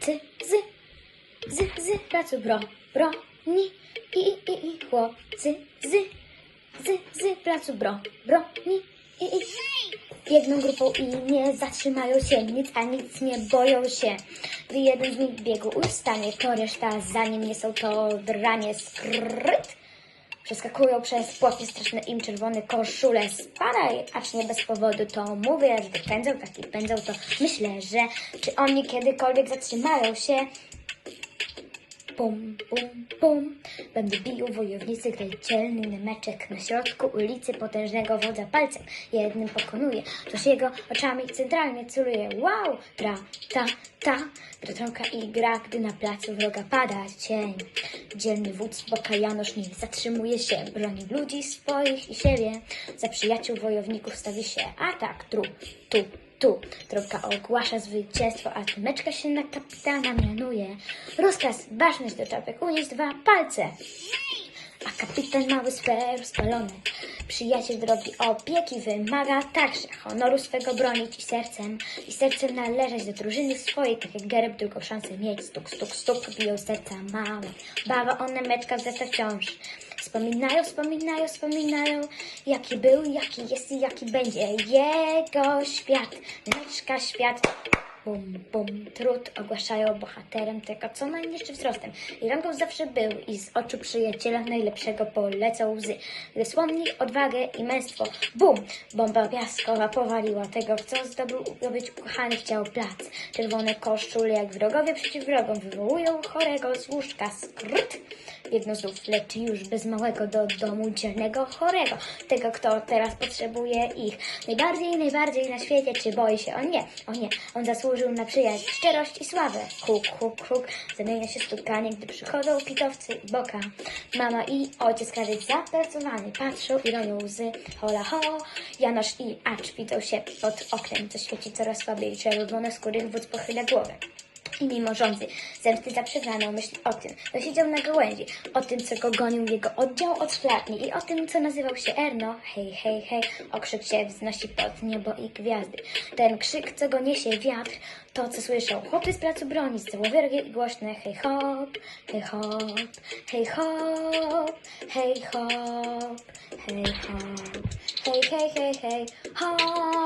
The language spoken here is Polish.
chłopcy z, z, z placu bro, broni i, i, i, i chłopcy z, z, z placu bro, broni i, i. Biegną grupą i nie zatrzymają się, nic a nic nie boją się. Gdy jeden z nich biegu ustanie, to reszta za nim nie są to dranie. Przeskakują przez płoty straszne im czerwone koszule. Spadaj, acz nie bez powodu to mówię. Gdy pędzą, tak pędzą, to myślę, że czy oni kiedykolwiek zatrzymają się? Pum, pum, pum. Będą biją wojownicy, gdy dzielny nemeczek na środku ulicy potężnego wodza palcem jednym pokonuje. Toż jego oczami centralnie celuje. Wow! Tra, ta, ta. Drotrąka i gra, gdy na placu wroga pada cień. Dzielny wódz boka Janosz nie zatrzymuje się. Broni ludzi swoich i siebie. Za przyjaciół wojowników stawi się atak. Tru, tu, tu. Trąbka ogłasza zwycięstwo, a tymeczka się na kapitana mianuje. Rozkaz, ważność do czapek, unieść dwa palce. A kapitan mały swe rozpalony. Przyjaciel drogi opieki wymaga także honoru swego bronić i sercem. I sercem należeć do drużyny swojej, tak jak Gereb drugą szansę mieć. Stuk, stuk, stuk, biją serca małe. Bawa one meczka zesta wciąż. Wspominają, wspominają, wspominają, jaki był, jaki jest i jaki będzie jego świat. Meczka świat. Bum, bum, trud ogłaszają bohaterem tego, co najniższy wzrostem. I rangą zawsze był i z oczu przyjaciela najlepszego polecą łzy. Gdy odwagę i męstwo, bum, bomba piaskowa powaliła tego, co zdobył zdobyć ukochany chciał plac. Czerwone koszule jak wrogowie przeciw wrogom wywołują chorego z łóżka skryt. Biegną znów, lecz już bez małego do domu dzielnego chorego. Tego, kto teraz potrzebuje ich. Najbardziej, najbardziej na świecie, czy boi się on? Nie, o nie, on zasłużył na przyjaźń, szczerość i sławę. Huk, huk, huk, zamienia się stukanie, gdy przychodzą pitowcy i boka. Mama i ojciec każdy zapracowany, patrzą i ronią łzy. Hola ho, Janosz i Acz widzą się pod oknem, co świeci coraz słabiej. Czerwone skóry wódz pochyla głowę. Mimo rządzy, zemsty za przegraną myśli o tym, co siedział na gałęzi, o tym, co go gonił jego oddział od szklarni i o tym, co nazywał się Erno. Hej, hej, hej, okrzyk się wznosi pod niebo i gwiazdy. Ten krzyk, co go niesie wiatr, to, co słyszą chłopcy z placu broni, z całowyrogie i głośne hej hop, hej hop, hej hop, hej hop, hej hop, hej, hej, hej, hej, hop.